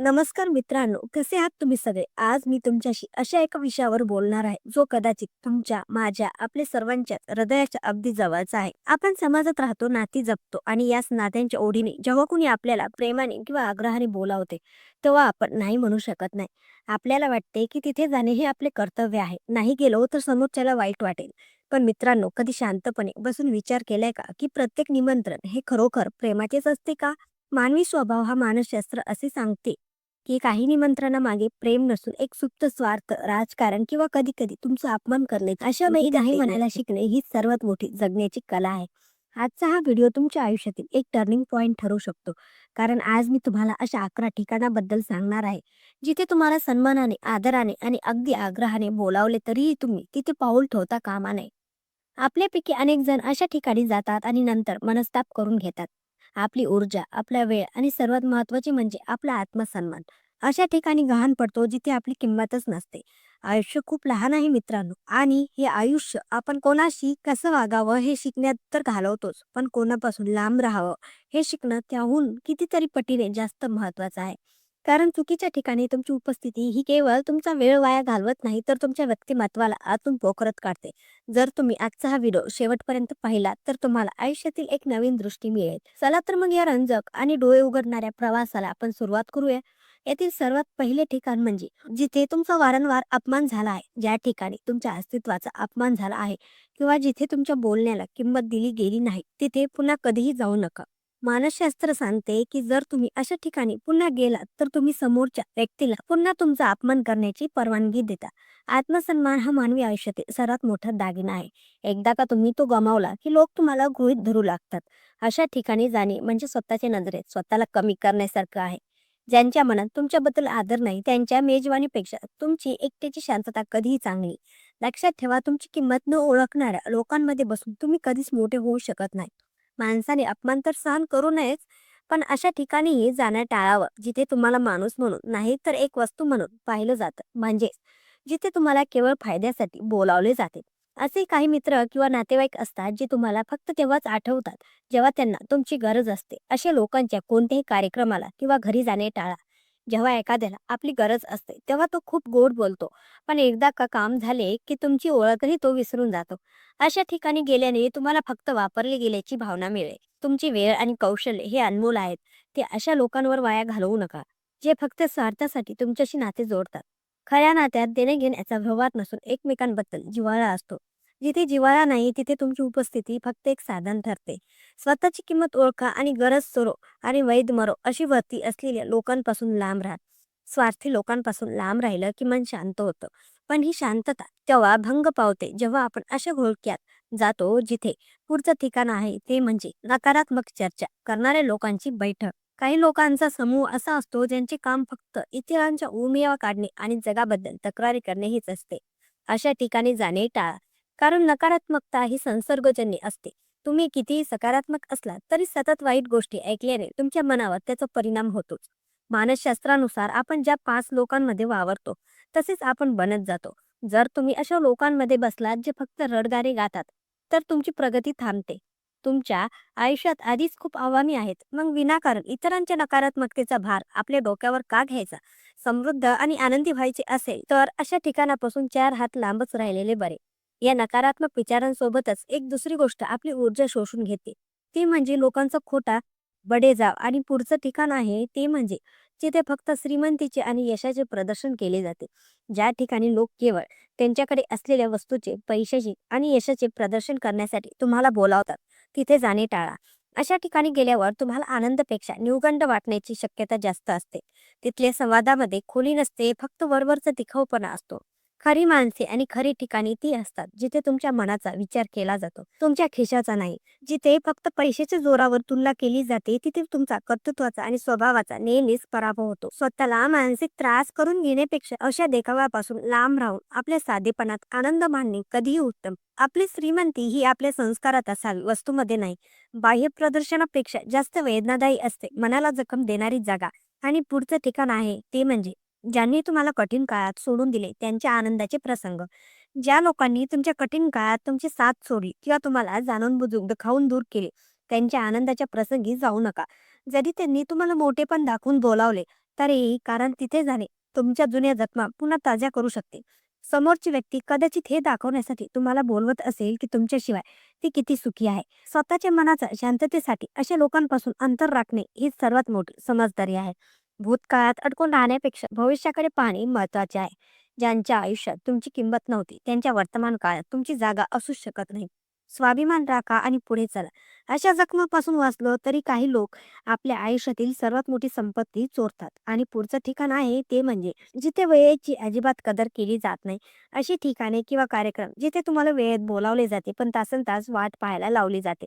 नमस्कार मित्रांनो कसे आहात तुम्ही सगळे? आज मी तुमच्याशी अशा एका विषयावर बोलणार आहे जो कदाचित तुमच्या माझ्या आपल्या सर्वांच्या हृदयाच्या अगदी जवळचा आहे. आपण समाजात राहतो नाती जपतो आणि याच नात्यांच्या ओढीने जेव्हा कुणी आपल्याला प्रेमाने किंवा आग्रहाने बोलावते तेव्हा आपण नाही म्हणू शकत नाही. आपल्याला वाटते की तिथे जाणे हे आपले कर्तव्य आहे. नाही गेलो तर समोरच्याला वाईट वाटेल. पण मित्रांनो कधी शांतपणे बसून विचार केलाय का की प्रत्येक निमंत्रण हे खरोखर प्रेमाचेच असते का? मानवी स्वभाव हा मानसशास्त्र असे सांगते. की काही निमंत्रणामागे प्रेम नसून एक सुप्त स्वार्थ राजकारण किंवा कधी कधी तुमचा अपमान करणे. अशा वेळी काही म्हणायला शिकणे ही सर्वात मोठी जगण्याची कला आहे. आजचा हा व्हिडिओ तुमच्या आयुष्यातील एक टर्निंग पॉइंट ठरू शकतो. कारण आज मी तुम्हाला अशा अकरा ठिकाणाबद्दल सांगणार आहे जिथे तुम्हाला सन्मानाने आदराने आणि अगदी आग्रहाने बोलावले तरीही तुम्ही तिथे पाऊल ठेवता कामा नये. आपल्यापैकी अनेक जण अशा ठिकाणी जातात आणि नंतर मनस्ताप करून घेतात. आपली ऊर्जा आपला वेळ आणि सर्वात महत्त्वाचे म्हणजे आपला आत्मसन्मान. अशा ठिकाणी गहाण पडतो जिथे आपली किंमतच नसते. आयुष्य खूप लहान आहे मित्रांनो आणि हे आयुष्य आपण कोणाशी कसं वागावं हे शिकण्यात तर घालवतोच. पण कोणापासून लांब राहावं हे शिकणं त्याहून कितीतरी पटीने जास्त महत्वाचं आहे. कारण चुकीच्या ठिकाणी तुमची उपस्थिती ही केवळ तुमचा वेळ वाया घालवत नाही तर तुमच्या व्यक्तिमत्वाला आतून पोखरत काढते. जर तुम्ही आजचा हा व्हिडिओ शेवटपर्यंत पाहिला तर तुम्हाला आयुष्यातील एक नवीन दृष्टी मिळेल. चला तर मग या रंजक आणि डोळे उघडणाऱ्या प्रवासाला आपण सुरुवात करूया. यातील सर्वात पहिले ठिकाण म्हणजे जिथे तुमचा वारंवार अपमान झाला आहे ज्या ठिकाणी तुमच्या अस्तित्वाचा अपमान झाला आहे किंवा जिथे तुमच्या बोलण्याला किंमत दिली गेली नाही तिथे पुन्हा कधीही जाऊ नका. मानसशास्त्र सांगते की जर तुम्ही अशा ठिकाणी पुन्हा गेलात तर तुम्ही समोरच्या व्यक्तीला पुन्हा तुमचा अपमान करण्याची परवानगी देता. आत्मसन्मान हा मानवी आयुष्यातील सर्वात मोठा दागिना आहे. एकदा का तुम्ही तो गमावला की लोक तुम्हाला गृहित धरू लागतात. अशा ठिकाणी जाणे म्हणजे स्वतःच्या नजरेत स्वतःला कमी करण्यासारखं आहे. ज्यांच्या मनात तुमच्याबद्दल आदर नाही त्यांच्या मेजवानीपेक्षा तुमची एकट्याची शांतता कधीही चांगली. लक्षात ठेवा तुमची किंमत न ओळखणाऱ्या लोकांमध्ये बसून तुम्ही कधीच मोठे होऊ शकत नाही. माणसाने अपमान तर सहन करू नयेच पण अशा ठिकाणीही जाणं टाळावं जिथे तुम्हाला माणूस म्हणून नाही तर एक वस्तू म्हणून पाहिलं जातं. म्हणजेच जिथे तुम्हाला केवळ फायद्यासाठी बोलावले जाते. असे काही मित्र किंवा नातेवाईक असतात जे तुम्हाला फक्त तेव्हाच आठवतात जेव्हा त्यांना तुमची गरज असते. अशा लोकांच्या कोणत्याही कार्यक्रमाला किंवा घरी जाणे टाळा. जेव्हा एखाद्याला आपली गरज असते तेव्हा तो खूप गोड बोलतो. पण एकदा का काम झाले की तुमची ओळखही तो विसरून जातो. अशा ठिकाणी गेल्याने तुम्हाला फक्त वापरले गेल्याची भावना मिळेल. तुमची वेळ आणि कौशल्य हे अनमोल आहेत. ते अशा लोकांवर वाया घालवू नका जे फक्त स्वार्थासाठी तुमच्याशी नाते जोडतात. खऱ्या नात्यात देणे घेण्याचा व्यवहार नसून एकमेकांबद्दल जिव्हाळा असतो. जिथे जिवाळा नाही तिथे तुमची उपस्थिती फक्त एक साधन ठरते. स्वतःची किंमत ओळखा आणि गरज सोरो आणि वैध मरो अशी वृत्ती असलेल्या लोकांपासून लांब राहा. स्वार्थी लोकांपासून लांब राहिलं की मन शांत होतं. पण ही शांतता तेव्हा भंग पावते जेव्हा आपण अशा घोळक्यात जातो जिथे पुढचं ठिकाण आहे ते म्हणजे नकारात्मक चर्चा करणाऱ्या लोकांची बैठक. काही लोकांचा समूह असा असतो ज्यांचे काम फक्त इतरांच्या उमेवा काढणे आणि जगाबद्दल तक्रारी करणे हेच असते. अशा ठिकाणी जाणे टाळा. कारण नकारात्मकता ही संसर्गजन्य असते. तुम्ही कितीही सकारात्मक असलात तरी सतत वाईट गोष्टी ऐकल्याने तुमच्या मनावर त्याचा परिणाम होतोच. मानसशास्त्रानुसार आपण ज्या पाच लोकांमध्ये वावरतो तसेच आपण बनत जातो. जर तुम्ही अशा लोकांमध्ये बसलात जे फक्त रडगारे गातात तर तुमची प्रगती थांबते. तुमच्या आयुष्यात आधीच खूप आव्हाने आहेत. मग विनाकारण इतरांच्या नकारात्मकतेचा भार आपल्या डोक्यावर का घ्यायचा? समृद्ध आणि आनंदी व्हायचे असेल तर अशा ठिकाणापासून चार हात लांबच राहिलेले बरे. या नकारात्मक विचारांसोबतच एक दुसरी गोष्ट आपली ऊर्जा शोषून घेते. ती म्हणजे लोकांचा खोटा बडेजाव आणि पुढचं ठिकाण आहे ते म्हणजे जिथे फक्त श्रीमंतीचे आणि यशाचे प्रदर्शन केले जाते. ज्या ठिकाणी लोक केवळ त्यांच्याकडे असलेल्या वस्तूचे पैशाचे आणि यशाचे प्रदर्शन करण्यासाठी तुम्हाला बोलावतात तिथे जाणे टाळा. अशा ठिकाणी गेल्यावर तुम्हाला आनंदपेक्षा निवगंड वाटण्याची शक्यता जास्त असते. तिथल्या संवादामध्ये खोली नसते फक्त वरवरचा तिखाऊपणा असतो. खरी माणसे आणि खरी ठिकाणी ती असतात जिथे तुमच्या मनाचा विचार केला जातो. तुमच्या खिशाचा नाही जिथे फक्त पैशाच्या जोरावर तुलना केली जाते तिथे तुमचा कर्तृत्वाचा आणि स्वभावाचा नेहमीच पराभव होतो. स्वतःला मानसिक त्रास करून घेण्यापेक्षा अशा देखाव्यापासून लांब राहून आपल्या साधेपणात आनंद मानणे कधीही उत्तम. आपली श्रीमंती ही आपल्या संस्कारात असावी वस्तूमध्ये नाही. बाह्य प्रदर्शनापेक्षा जास्त वेदनादायी असते मनाला जखम देणारी जागा आणि पुढचं ठिकाण आहे ते म्हणजे ज्यांनी तुम्हाला कठीण काळात सोडून दिले त्यांच्या आनंदाचे प्रसंग. ज्या लोकांनी तुमच्या कठीण काळात तुमची साथ सोडली किंवा तुम्हाला जाणून बुजून खाऊन दूर केले त्यांच्या आनंदाच्या प्रसंगी जाऊ नका. जरी त्यांनी तुम्हाला मोठेपण दाखवून बोलावले तरीही कारण तिथे जाणे तुमच्या जुन्या जखमा पुन्हा ताज्या करू शकते. समोरची व्यक्ती कदाचित हे दाखवण्यासाठी तुम्हाला बोलवत असेल की तुमच्याशिवाय ती किती सुखी आहे. स्वतःच्या मनाचा शांततेसाठी अशा लोकांपासून अंतर राखणे ही सर्वात मोठी समजदारी आहे. भूतकाळात अडकून राहण्यापेक्षा भविष्याकडे पाहणे महत्त्वाचे आहे. ज्यांच्या आयुष्यात तुमची किंमत नव्हती त्यांच्या वर्तमान काळात तुमची जागा असूच शकत नाही. स्वाभिमान राखा आणि पुढे चला. अशा जखमापासून वाचलो तरी काही लोक आपल्या आयुष्यातील सर्वात मोठी संपत्ती चोरतात आणि पुढचं ठिकाण आहे ते म्हणजे जिथे वेळेची अजिबात कदर केली जात नाही अशी ठिकाणे किंवा कार्यक्रम जिथे तुम्हाला वेळेत बोलावले जाते पण तासन तास वाट पाहायला लावली जाते.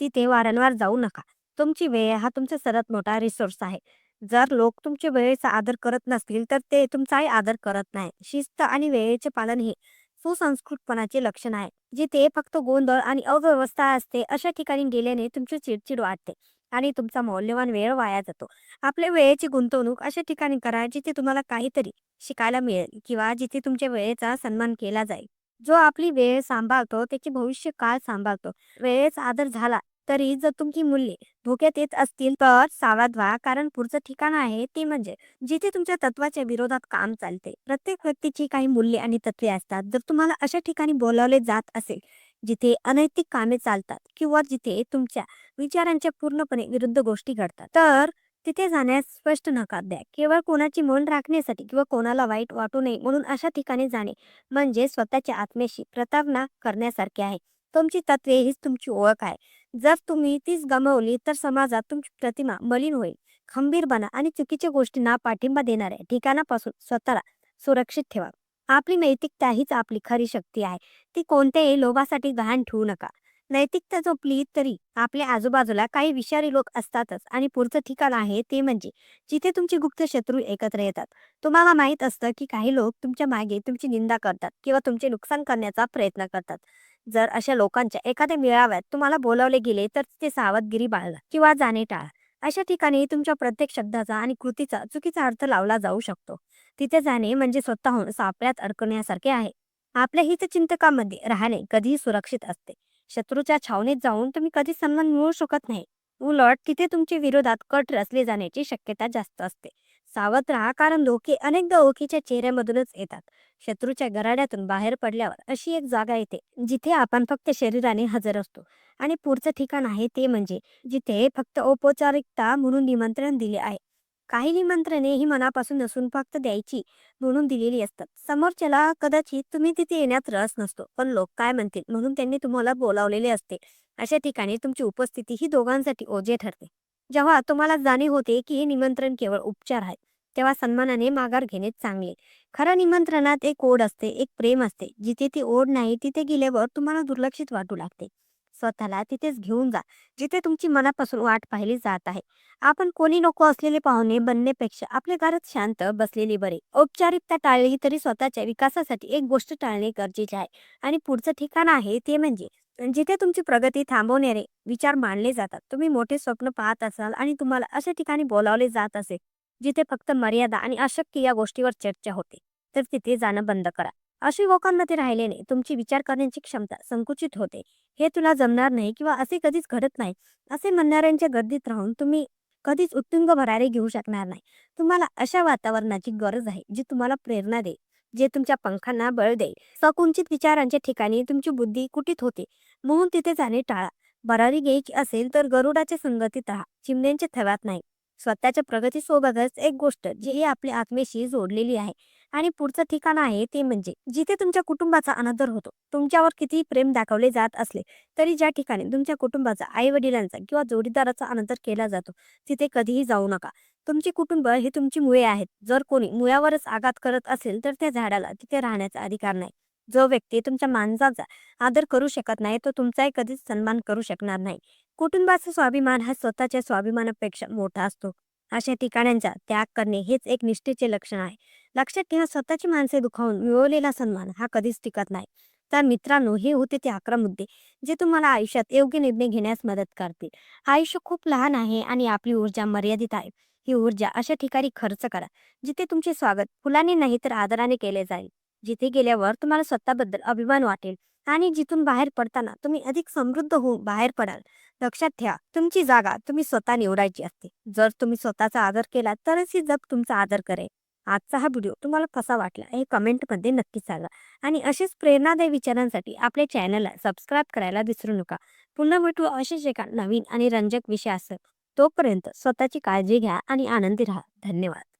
तिथे वारंवार जाऊ नका. तुमची वेळ हा तुमचा सर्वात मोठा रिसोर्स आहे. जर लोक तुमच्या वेळेचा आदर करत नसतील तर ते तुमचाही आदर करत नाही. शिस्त आणि वेळेचे पालन हे सुसंस्कृतपणाचे लक्षण आहे जिथे फक्त गोंधळ आणि अव्यवस्था असते अशा ठिकाणी गेल्याने तुमची चिडचिड वाढते आणि तुमचा मौल्यवान वेळ वाया जातो. आपल्या वेळेची गुंतवणूक अशा ठिकाणी करा जिथे तुम्हाला काहीतरी शिकायला मिळेल किंवा जिथे तुमच्या वेळेचा सन्मान केला जाईल. जो आपली वेळ सांभाळतो त्याचे भविष्य काळ सांभाळतो. वेळेचा आदर झाला तरी जर तुमची मूल्ये धोक्यात येत असतील तर सावध व्हा. कारण पुढचं ठिकाण आहे ते म्हणजे जिथे तुमच्या तत्वाच्या विरोधात काम चालते. प्रत्येक व्यक्तीची काही मूल्ये आणि तत्वे असतात. जर तुम्हाला अशा ठिकाणी बोलावले जात असेल जिथे अनैतिक कामे चालतात किंवा जिथे तुमच्या विचारांच्या पूर्णपणे विरुद्ध गोष्टी घडतात तर तिथे जाण्यास स्पष्ट नकार द्या. केवळ कोणाची मन राखण्यासाठी किंवा कोणाला वाईट वाटू नये म्हणून अशा ठिकाणी जाणे म्हणजे स्वतःच्या आत्म्याशी प्रतारणा करण्यासारखे आहे. तुमची तत्वे हीच तुमची ओळख आहे. जर तुम्ही तीच गमावली तर समाजात तुमची प्रतिमा मलिन होईल. खंबीर बना आणि चुकीच्या गोष्टींना पाठिंबा देणाऱ्या ठिकाणापासून स्वतःला सुरक्षित ठेवा. आपली नैतिकता हीच आपली खरी शक्ती आहे. ती कोणत्याही लोभासाठी गहाण ठेवू नका. नैतिकता जोपली तरी आपल्या आजूबाजूला काही विषारी लोक असतातच आणि पुढचं ठिकाण आहे ते म्हणजे जिथे तुमचे गुप्त शत्रू एकत्र येतात. तुम्हाला माहीत असतं की काही लोक तुमच्या मागे तुमची निंदा करतात किंवा तुमचे नुकसान करण्याचा प्रयत्न करतात. जर अशा लोकांच्या एखाद्या मेळाव्यात तुम्हाला बोलावले गेले तर ते सावधगिरी बाळगा किंवा जाणे टाळा. अशा ठिकाणी तुमच्या प्रत्येक शब्दाचा आणि कृतीचा चुकीचा अर्थ लावला जाऊ शकतो. तिथे जाणे म्हणजे स्वतःहून सापळ्यात अडकण्यासारखे आहे. आपल्या हितचिंतकामध्ये राहणे कधीही सुरक्षित असते. शत्रूच्या छावणीत जाऊन तुम्ही कधी सन्मान मिळवू शकत नाही. उलट तिथे तुमच्या विरोधात कट रचले जाण्याची शक्यता जास्त असते. सावध राहा. कारण लोके अनेकदा ओळखीच्या चेहऱ्यामधूनच येतात. शत्रूच्या गराड्यातून बाहेर पडल्यावर अशी एक जागा येते जिथे आपण फक्त शरीराने हजर असतो. आणि पुढचं ठिकाण आहे ते म्हणजे जिथे फक्त औपचारिकता म्हणून निमंत्रण दिले आहे. काही निमंत्रणे ही मनापासून नसून फक्त द्यायची म्हणून दिलेली असतात. समोरच्याला कदाचित तुम्ही तिथे येण्यात रस नसतो पण लोक काय म्हणतील? म्हणून त्यांनी तुम्हाला बोलावलेले असते. अशा ठिकाणी तुमची उपस्थिती ही दोघांसाठी ओझे ठरते. जेव्हा तुम्हाला जाणीव होते की हे निमंत्रण केवळ उपचार आहे तेव्हा सन्मानाने माघार घेणे चांगले. खरं निमंत्रणात एक ओढ असते एक प्रेम असते. जिथे ती ओढ नाही तिथे गेल्यावर तुम्हाला दुर्लक्षित वाटू लागते. स्वतःला तिथेच घेऊन जा जिथे तुमची मनापासून वाट पाहिली जात आहे. आपण कोणी नको असलेले पाहुणे बनण्यापेक्षा आपल्या घरात शांत बसलेली बरे. औपचारिकता टाळली तरी स्वतःच्या विकासासाठी एक गोष्ट टाळणे गरजेचे आहे. आणि पुढचं ठिकाण आहे ते म्हणजे जिथे तुमची प्रगती थांबवणारे विचार मानले जातात तुम्ही मोठे स्वप्न पाहत असाल आणि तुम्हाला अशा ठिकाणी बोलावले जात असेल जिथे फक्त मर्यादा आणि अशक्य या गोष्टीवर चर्चा होते तर तिथे जाणं बंद करा. अशी लोकांमध्ये राहिल्याने तुमची विचार करण्याची क्षमता संकुचित होते. हे तुला जमणार नाही किंवा असे कधीच घडत नाही असे म्हणणाऱ्यांच्या गर्दीत राहून तुम्ही कधीच उत्तुंग भरारी घेऊ शकणार नाही. तुम्हाला अशा वातावरणाची गरज आहे जी तुम्हाला प्रेरणा देईल. जे तुमच्या पंखांना बळ देईल. सकुंचित विचारांच्या ठिकाणी तुमची बुद्धी कुठीत होते. म्हणून तिथे जाणे टाळा. भरारी घ्यायची असेल तर गरुडाच्या संगतीत राहा. चिमण्यांच्या थव्यात नाही. स्वतःच्या प्रगतीसोबतच एक गोष्ट जी आपल्या आत्मेशी जोडलेली आहे. आणि पुढचं ठिकाण आहे ते म्हणजे जिथे तुमच्या कुटुंबाचा अनादर होतो. तुमच्यावर कितीही प्रेम दाखवले जात असले तरी ज्या ठिकाणी तुमच्या कुटुंबाचा आई वडिलांचा किंवा जोडीदाराचा अनादर केला जातो तिथे कधीही जाऊ नका. तुमचे कुटुंब हे तुमची मुळे आहेत. जर कोणी मुळावरच आघात करत असेल तर त्या झाडाला तिथे राहण्याचा अधिकार नाही. जो व्यक्ती तुमच्या माणसाचा आदर करू शकत नाही तो तुमचाही कधीच सन्मान करू शकणार नाही. कुटुंबाचा स्वाभिमान हा स्वतःच्या स्वाभिमानापेक्षा मोठा असतो. अशा ठिकाणांचा त्याग करणे हेच एक निष्ठेचे लक्षण आहे. लक्षात ठेवा स्वतःची माणसे दुखावून मिळवलेला सन्मान हा कधीच टिकत नाही. तर मित्रांनो हे होते ते अकरा मुद्दे जे तुम्हाला आयुष्यात योग्य निर्णय घेण्यास मदत करतील. आयुष्य खूप लहान आहे आणि आपली ऊर्जा मर्यादित आहे. ही ऊर्जा अशा ठिकाणी खर्च करा जिथे तुमचे स्वागत फुलाने नाही तर आदराने केले जाईल. जिथे गेल्यावर तुम्हाला स्वतःबद्दल अभिमान वाटेल. आणि जिथून बाहेर पडताना तुम्ही अधिक समृद्ध होऊन बाहेर पडाल. लक्षात ठेवा तुमची जागा तुम्ही स्वतः निवडायची असते. जर तुम्ही स्वतःचा आदर केला तरच ही जग तुमचा आदर करेल. आजचा हा व्हिडिओ तुम्हाला कसा वाटला हे कमेंटमध्ये नक्की सांगा. आणि असेच प्रेरणादायी विचारांसाठी आपल्या चॅनलला सबस्क्राईब करायला विसरू नका. पुन्हा भेटू असेच एका नवीन आणि रंजक विषय असेल तोपर्यंत स्वतःची काळजी घ्या आणि आनंदी राहा. धन्यवाद.